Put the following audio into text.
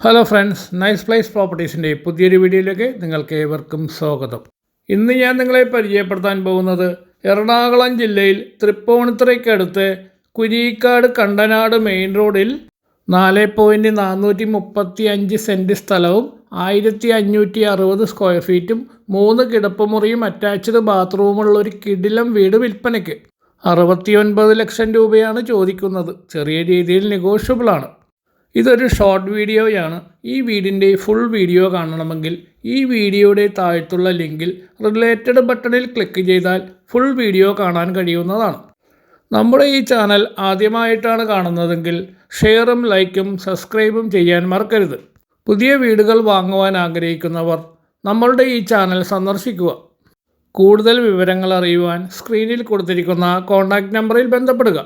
Hello friends nice place പ്രോപ്പർട്ടീസിന്റെ പുതിയൊരു വീഡിയോയിലേക്ക് നിങ്ങൾക്ക് ഏവർക്കും സ്വാഗതം. ഇന്ന് ഞാൻ നിങ്ങളെ പരിചയപ്പെടുത്താൻ പോകുന്നത് എറണാകുളം ജില്ലയിൽ തൃപ്പൂണിത്തുറയ്ക്കടുത്ത് കുരീക്കാട് കണ്ടനാട് മെയിൻ റോഡിൽ നാല് പോയിന്റ് നാനൂറ്റി മുപ്പത്തി അഞ്ച് സെന്റ് സ്ഥലവും ആയിരത്തി അഞ്ഞൂറ്റി അറുപത് സ്ക്വയർ ഫീറ്റും മൂന്ന് കിടപ്പുമുറിയും അറ്റാച്ച്ഡ് ബാത്റൂമുള്ള ഒരു കിടിലം വീട് വിൽപ്പനയ്ക്ക്. അറുപത്തിയൊൻപത് ലക്ഷം രൂപയാണ് ചോദിക്കുന്നത്. ചെറിയ രീതിയിൽ നെഗോഷ്യബിളാണ് ഇതൊരു ഷോർട്ട് വീഡിയോയാണ് ഈ വീടിന്റെ ഫുൾ വീഡിയോ കാണണമെങ്കിൽ ഈ വീഡിയോയുടെ താഴത്തുള്ള ലിങ്കിൽ റിലേറ്റഡ് ബട്ടണിൽ ക്ലിക്ക് ചെയ്താൽ ഫുൾ വീഡിയോ കാണാൻ കഴിയുന്നതാണ്. നമ്മുടെ ഈ ചാനൽ ആദ്യമായിട്ടാണ് കാണുന്നതെങ്കിൽ ഷെയറും ലൈക്കും സബ്സ്ക്രൈബും ചെയ്യാൻ മറക്കരുത്. പുതിയ വീടുകൾ വാങ്ങുവാൻ ആഗ്രഹിക്കുന്നവർ നമ്മളുടെ ഈ ചാനൽ സന്ദർശിക്കുക. കൂടുതൽ വിവരങ്ങൾ അറിയുവാൻ സ്ക്രീനിൽ കൊടുത്തിരിക്കുന്ന കോൺടാക്റ്റ് നമ്പറിൽ ബന്ധപ്പെടുക.